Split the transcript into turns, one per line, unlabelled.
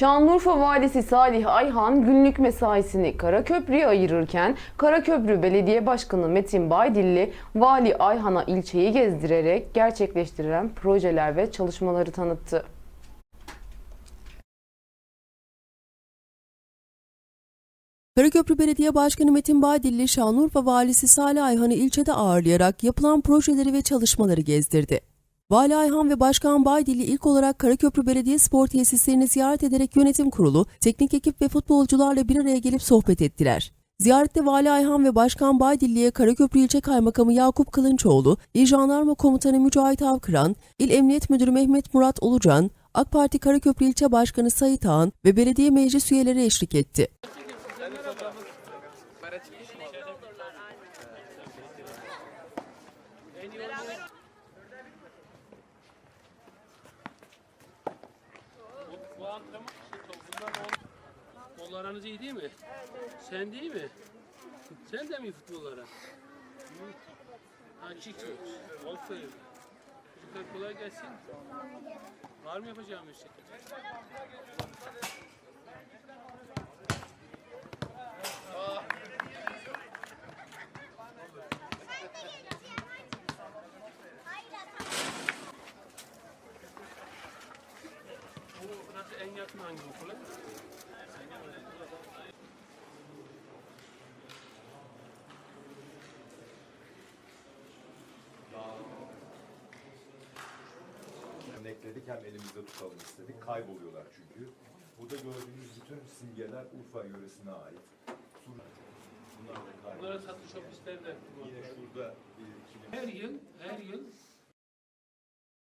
Şanlıurfa Valisi Salih Ayhan günlük mesaisini Karaköprü'ye ayırırken Karaköprü Belediye Başkanı Metin Baydilli Vali Ayhan'a ilçeyi gezdirerek gerçekleştirilen projeler ve çalışmaları tanıttı.
Karaköprü Belediye Başkanı Metin Baydilli, Şanlıurfa Valisi Salih Ayhan'ı ilçede ağırlayarak yapılan projeleri ve çalışmaları gezdirdi. Vali Ayhan ve Başkan Baydilli ilk olarak Karaköprü Belediye Spor Tesislerini ziyaret ederek yönetim kurulu, teknik ekip ve futbolcularla bir araya gelip sohbet ettiler. Ziyarette Vali Ayhan ve Başkan Baydilli'ye Karaköprü İlçe Kaymakamı Yakup Kılınçoğlu, İl Jandarma Komutanı Mücahit Avkıran, İl Emniyet Müdürü Mehmet Murat Ulucan, AK Parti Karaköprü İlçe Başkanı Sayit Ağan ve belediye meclis üyeleri eşlik etti.
Bunlar aranız iyi değil mi? Sen değil mi? Sen de mi futbollara? Ha çıkıyor. Aferin. Çocuklar kolay gelsin. Var mı yapacağım bir şey? En yakın hangi okula?
Hem ekledik hem elimizde tutalım istedik. Kayboluyorlar çünkü. Burada gördüğünüz bütün simgeler Urfa yöresine ait. Bunlar da
Bunlara
kayboldu.
satış ofisleri de
Yine şurada bir kilim.
Her yıl, her yıl